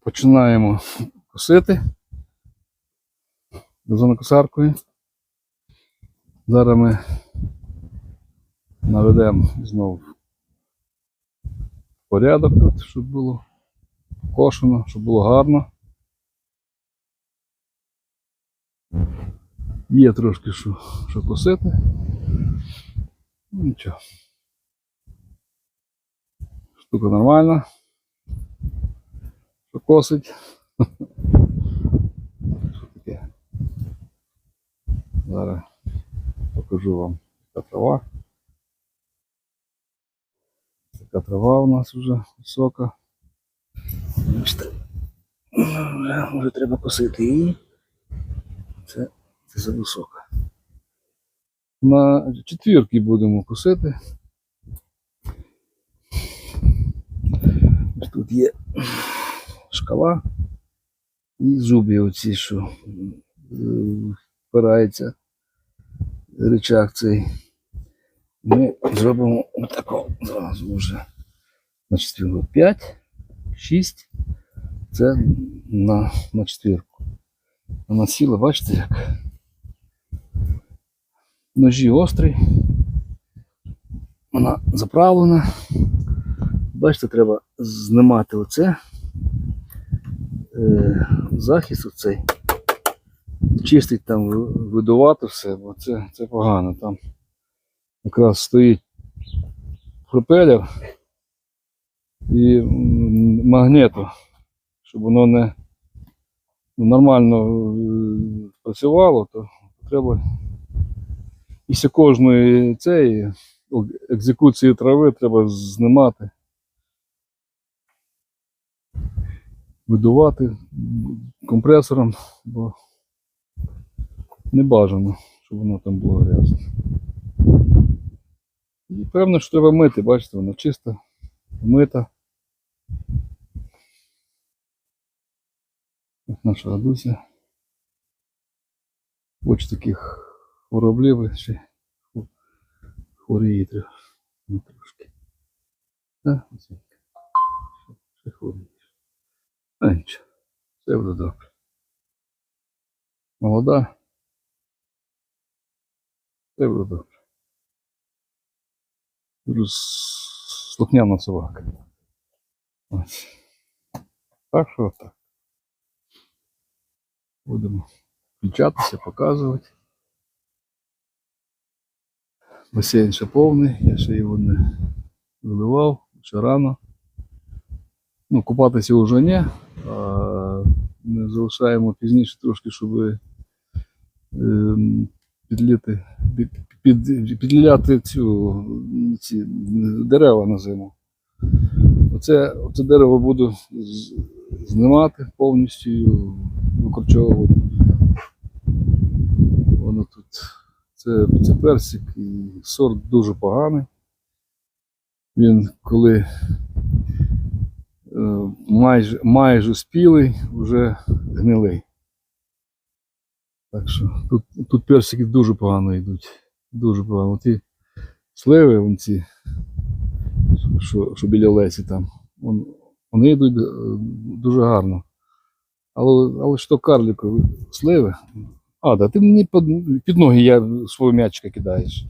Починаємо косити газонокосаркою. Зараз ми наведемо знову порядок тут, щоб було кошено, щоб було гарно. Є трошки що, що косити. Ну, Нічого. Штука нормальна. Що косить. Що таке? Зараз покажу вам яка трава. Така трава у нас вже висока. Вже, вже треба косити її. Це, це зависока. На четвірки будемо косити. Тут є шкала і зуби оці, що е, впирається рычаг цей. Ми зробимо отако зразу вже. На четвірку 5, 6. Це на, на четвірку. Вона сіла, бачите як? Ножі острий. Вона заправлена. Бачите, треба знімати оце. Е, захист оцей. Чистить там, видувати все, бо це, це погано. Там якраз стоїть пропелер і м, магніту, щоб воно не ну, нормально е, працювало, то треба після кожної цієї екзекуції трави треба знімати. Видувати компресором, бо не бажано, щоб воно там було грязне. І певно, що треба мити, бачите, вона чиста, мита. Наша Адуся. Очі таких хворобливі, ще хворіє. Ну, трошки. Так, ось. Ще- хворієш. А нічого, все буде добре. Молода. Все буде добре. Дуже слухняна собака. Ось. Так що так. Будемо включатися, показувати. Басейн ще повний, я ще його не виливав, ще рано. Ну, купатися вже. А ми залишаємо пізніше трошки, щоб ем, підліти, під, під, цю, ці дерева на зиму. Оце, оце дерево буду знімати повністю викорчовувати. Воно тут. Це, це персик і сорт дуже поганий. Він коли майже, майже спілий, вже гнилий. Так що тут, тут персики дуже погано йдуть. Дуже погано. Ті сливи, вон ці, що, що біля лесі там, вон, вони йдуть е, дуже гарно. Але, але що карликові сливи? А, да, ти мені під, під ноги я свого м'ячика кидаєш.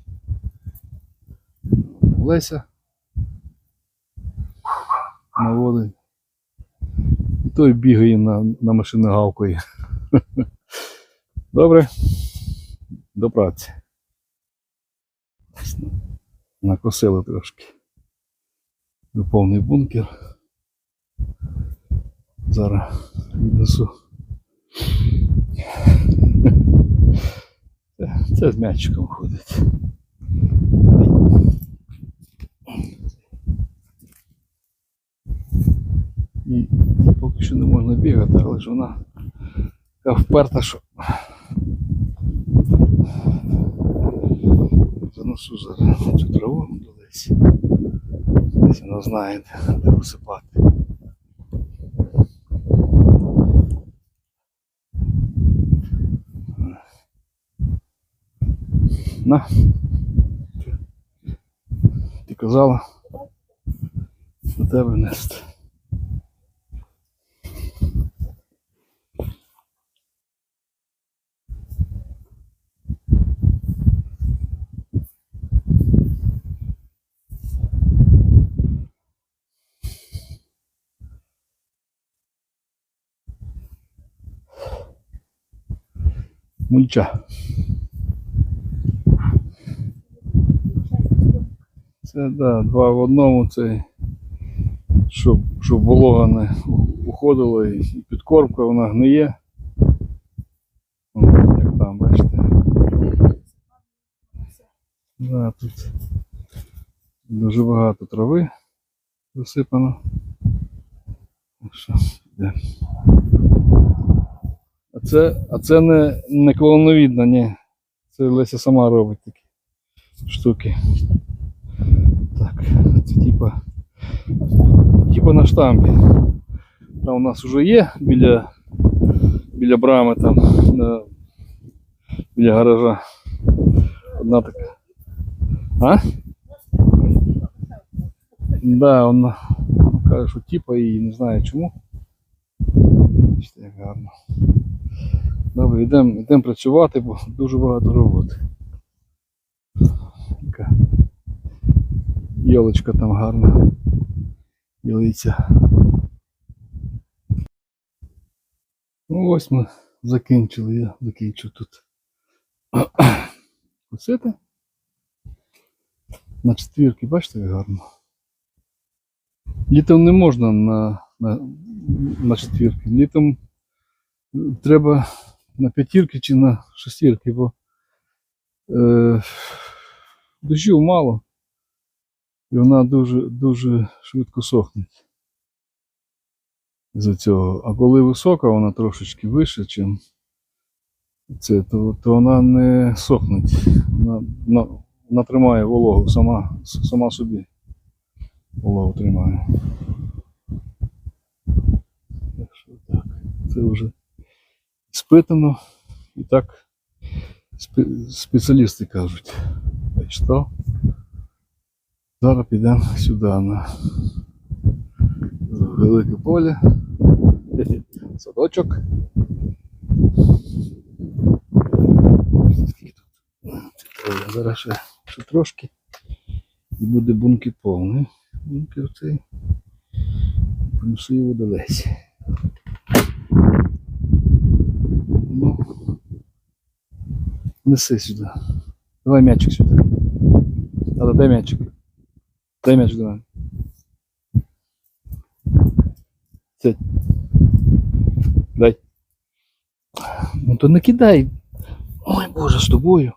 Леся. І той бігає на, на машину гавкою. Добре. До праці. Накосили трошки. Повний бункер. Зараз віднесу. Це, це з м'ячиком ходить. І, поки що не можна бігати, але ж вона така вперта, що занесу зараз цю траву десь. Десь вона знає, де висипати. На. Ти казала до тебе нести. Мульча. Це да, два в одному. Це щоб, щоб волога не уходила і підкормка вона гниє. Як там, бачите. Да, тут дуже багато трави засипано. Так що, йде. А це, а це не, не клоновідно, ні. Це Леся сама робить такі штуки. Так, це типа, типа на штампі. Там у нас вже є біля, біля брами, там, біля гаража. Одна така. А? Да, вона каже, що типа і не знаю чому. Гарно. Добре, йдемо йдем працювати, бо дуже багато роботи. Така Йолочка там гарна. Ялиця. Ну ось ми закінчили, я закінчу тут. Оце на четвірки, бачите, як гарно. Літом не можна на, на, на четвірки. Літом треба на п'ятірки чи на шестірки, бо е, дощів мало. І вона дуже, дуже швидко сохне. За цього. А коли висока, вона трошечки вище, чим це, то, то вона не сохне. Вона, вона, вона тримає вологу сама, сама собі. Вологу тримає. Так що так. Це вже спитано. І так спеціалісти кажуть. Що зараз підемо сюди на велике поле. Садочок. Зараз ще, ще трошки. І буде бункер повний. Бункер цей. Принесу його до неси сюди. Давай м'ячик сюди. Але дай м'ячик. Дай м'ячик давай. Сядь. Дай. Ну то не кидай. Ой, Боже, з тобою.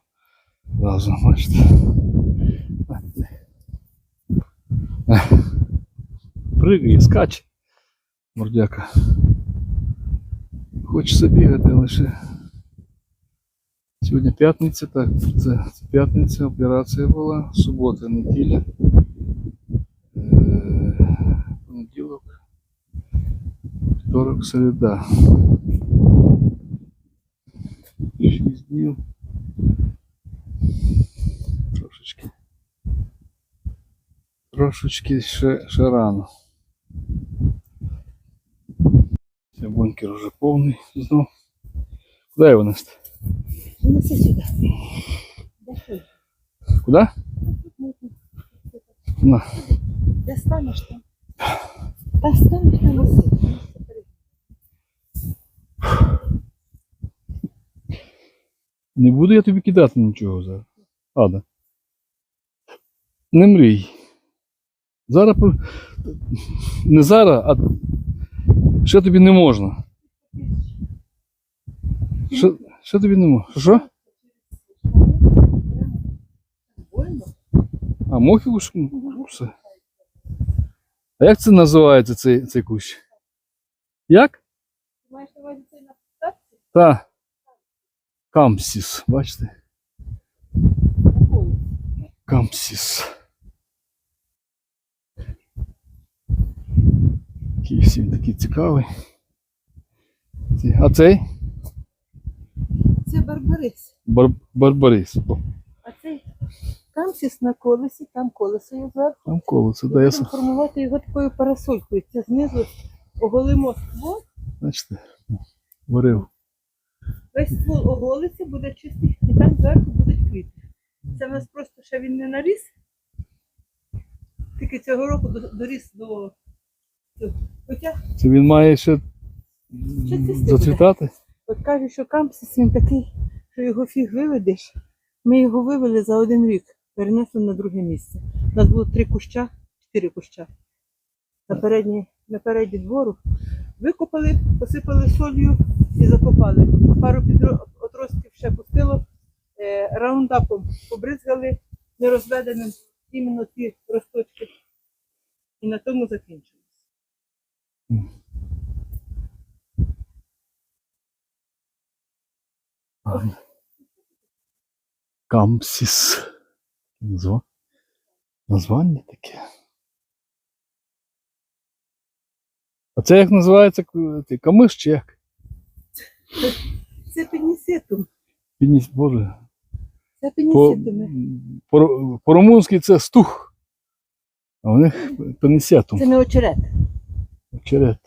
Разом, бачите. Пригає, скаче. Мордяка. Хочеться бігати лише. Сьогодні п'ятниця, так, це, це п'ятниця, операція була, субота, неділя. Е, Понеділок. Второк, середа. Шість днів. Трошечки. Трошечки ще, ще рано. Це бункер вже повний знов. Куди його нести? Неси сюди. Де Куди? На. Де станеш там? Та станеш там неси. Не буду я тобі кидати нічого зараз. Ада. Не мрій. Зараз по- не зараз, а ще тобі не можна. Ще, ще тобі не можна. Що? А мохи уж. А як це називається цей, цей кущ? Як? Маєш увазі на пташці? Та. Камсіс, бачите? Камсіс. Такий всім такий цікавий. А цей? Барбарис. Бар- Барбарис. О, А цей камсіс на колесі, там колесо є зверху. Там колесо, да, я формувати його такою парасолькою. Це знизу оголимо ствол. бачите, варив. Весь ствол оголиться, буде чистий, і там зверху будуть квіти. Це в нас просто ще він не наріс. Тільки цього року доріс до. Хоча Це він має ще зацвітати? От кажуть, що кампсис він такий що його фіг виведеш. Ми його вивели за один рік, перенесли на друге місце. У нас було три куща, чотири куща. На передній, на передній двору. Викопали, посипали солью і закопали. Пару отростків ще пустило, е, раундапом побризгали нерозведеним іменно ті росточки. І на тому закінчилось. Назва. Названня таке. А це як називається камиш чи як? Це пенісетум. Підніс, Боже. Це По, пенісетуми. по, по-румунськи це стух. А у них пенесетум. Це не очерет. Черед.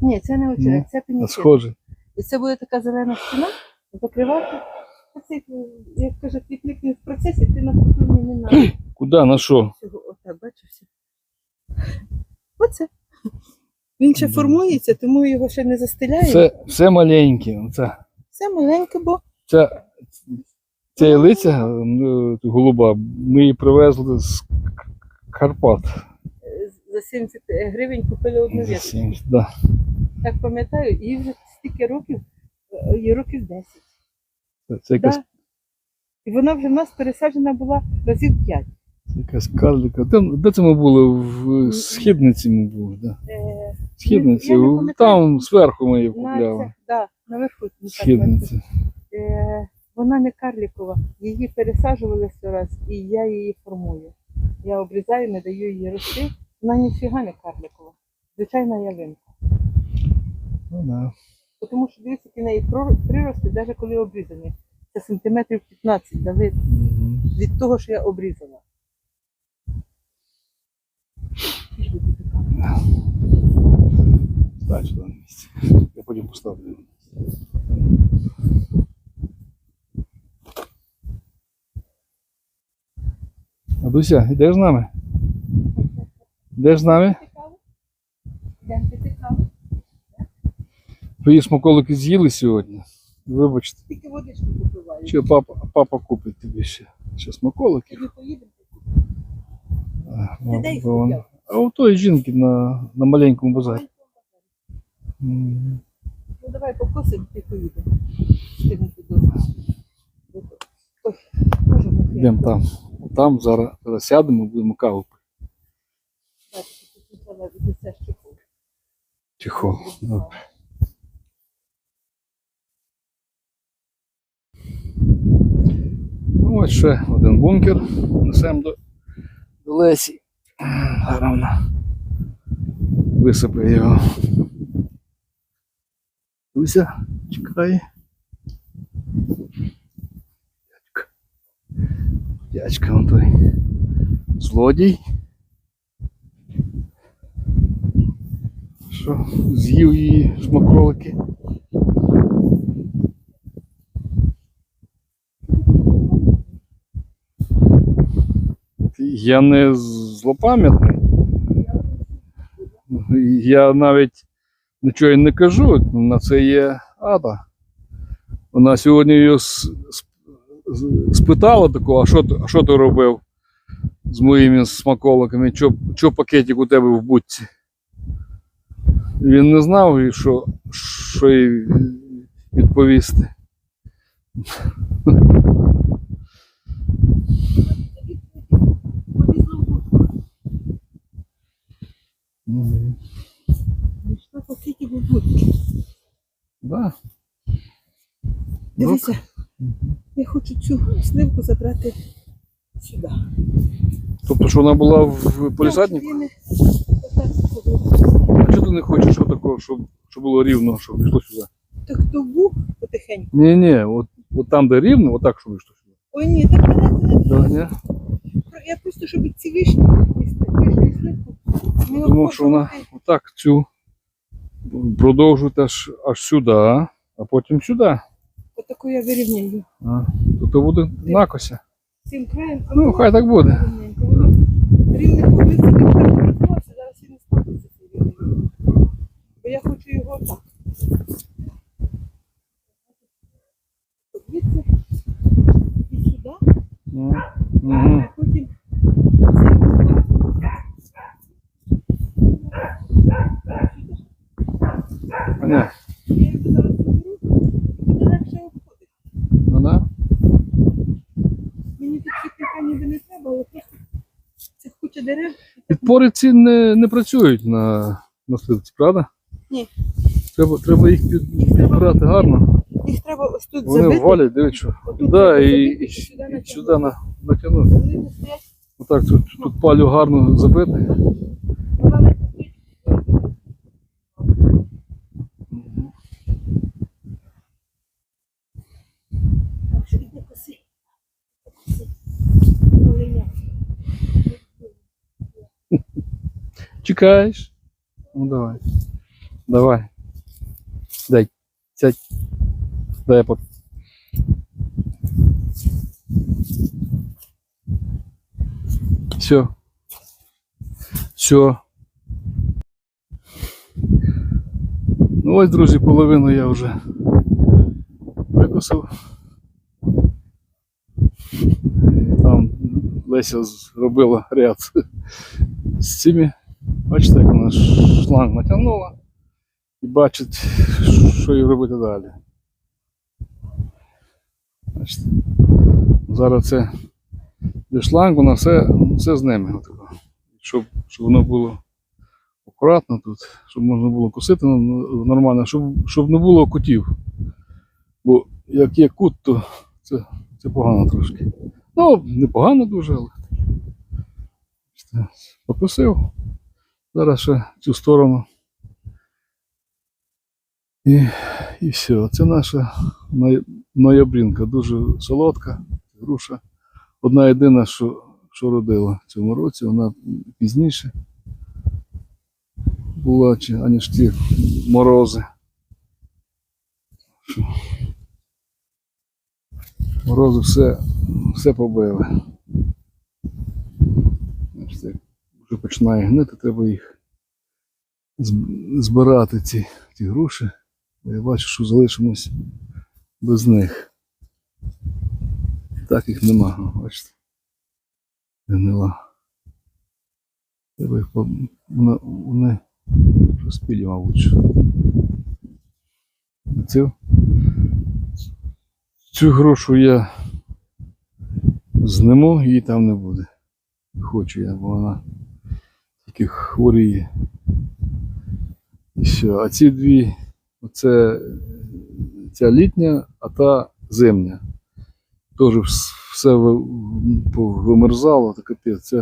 Ні, це не очерет, це пенісетум. схоже. І це буде така зелена стіна, закривати. Цей, як квітник він в процесі, ти на культурні не на Куди, на що? цього. Отак, бачився. Оце. Він ще формується, тому його ще не застеляє. Це все маленьке. Оце. Це маленьке, бо Ця, ця ялиця ну, голуба, ми її привезли з Карпат. е, за 70 гривень купили одну За вітку. 70, да. Так пам'ятаю, їй вже стільки років, е, їй років 10. Це, якась, Да. І вона вже в нас пересаджена була разів 5. це якась карлика. Де, де це ми були? В східниці ми були, да. Е, Східниці. Я не пам'ятаю. Там зверху ми її на купляли. да, наверху. ну, так, Східниці. Е, вона не карлікова, її пересаджували сто раз, і я її формую. Я обрізаю, не даю її рости. Вона ніфіга не карлікова. Звичайна ялинка. Ну, да. Тому що дивіться, які неї прирости, навіть коли обрізані. Це сантиметрів 15 дали Мгм. від того, що я обрізала. Стань сюди на місце. Я потім поставлю. Адуся, йдеш з нами? Йдеш з нами? Цікаво? Йдемо каву. Твої смаколики з'їли сьогодні. Вибачте, Тільки водичку попиваю. чи папа, папа купить тобі ще, ще смаколиків. Ми поїдемо. А, Ти де вон- А у тої жінки на, на маленькому базарі. Ну давай покосимо і поїдемо. Йдемо там. Там зараз, зараз сядемо, будемо каву пити. Тихо. Добре. Ну, ось ще один бункер. Несемо до, Лесі. Гарно. Висипе його. Люся, чекай. Дядька. Дядька он той. Злодій. Що, з'їв її смаколики. Я не злопам'ятний. Я навіть нічого не кажу, на це є ада. Вона сьогодні її спитала такого, а що, а що ти робив з моїми смаколиками, що пакетик у тебе в будці? Він не знав, що, що їй відповісти. Мгм. Що по скільки будуть? Да. Дивися, Мгм. я хочу цю сливку забрати сюди. Тобто, що вона була в полісаднику? А чого ти не хочеш що такого, щоб, щоб було рівно, щоб йшло сюди? Так довбу потихеньку. Ні, ні, от, от там, де рівно, отак, щоб йшло сюди. Ой, ні, так не Да. Я просто, щоб ці вишні, вишні сливку, Думав, що вона отак цю продовжують аж, аж сюди, а потім сюди. Отаку я вирівняю. А, Тут буде накося. Цим краєм. Ну, хай так буде. Рівне повинно перетворився, зараз він не ставиться Бо я хочу його так. Подивіться. Сюди. Ну, дерев. Підпори ці не, не працюють на, на сливці, правда? Ні. Треба, треба їх під, підбирати гарно. Їх треба ось тут Вони забити. валять, дивіться. що. Отут Да, і, забити, і, сюди і сюди на, натягнути. Вони не стоять, Отак тут, тут палю гарно забити. вона Чекаєш? Ну давай. Давай. Дай. Сядь. Дай я по. Все. Все. Ну ось, друзі, половину я вже викосив. І Там Леся зробила ряд з цими. Бачите, як вона шланг натягнула і бачить, що їй робити далі. Бачите. Зараз це де шланг, вона все, все з ними. Щоб, щоб воно було акуратно тут, щоб можна було косити нормально, щоб, щоб не було кутів. Бо як є кут, то це, це погано трошки. Ну, не погано дуже, але покосив. Зараз ще цю сторону. І, і все. Це наша ноябрінка, дуже солодка груша. Одна єдина, що, що родила в цьому році, вона пізніше була, чи, аніж ті морози. Морози все, все побили. Бачите, вже починає гнити, треба їх збирати ці, ці груші. Бо Я бачу, що залишимось без них. Так їх нема, бачите. Гнила. Треба їх вони, розпілі, мабуть. Цю, цю грушу я зниму, її там не буде. Хочу я, бо вона тільки хворіє. І все. А ці дві, оце ця літня, а та зимня. Теж все вимерзало, так капець.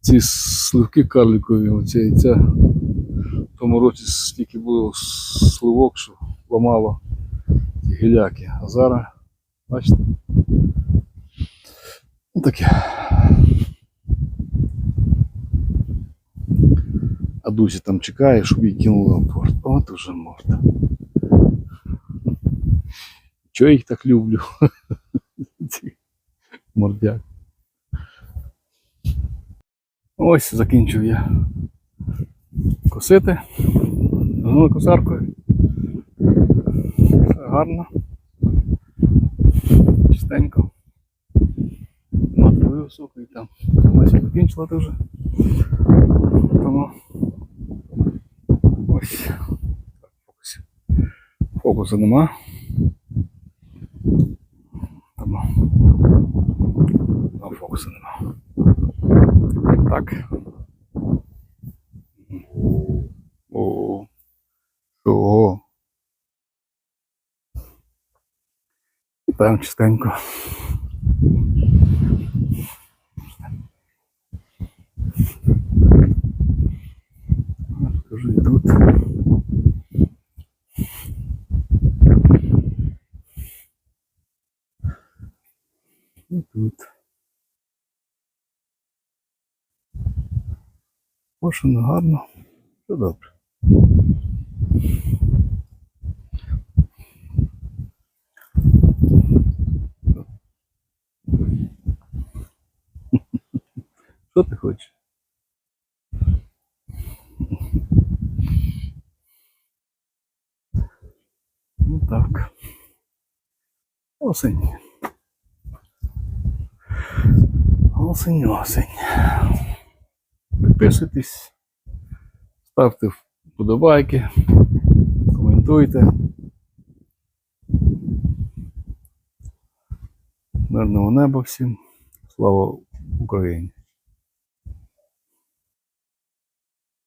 Ці сливки карликові, оця, і ця в тому році стільки було сливок, що ламало ті гіляки. А зараз, бачите, таке. А Дуся там чекає, щоб її кинули в порт. От уже можна. Чого я їх так люблю? Мордяк. Ось закінчив я косити. Ну, косаркою. Все гарно. Чистенько. Матовий високий там. Ось закінчила дуже. Тому ось. Фокус. Фокусу нема. Тому. А фокусу нема. Так. О. О. І там чистенько. Покажу і тут. Пошено гарно. Все добре. Що ти хочеш? Ну так. Осень. Осень, осень. Підписуйтесь, ставте вподобайки, коментуйте. Мирного неба всім. Слава Україні!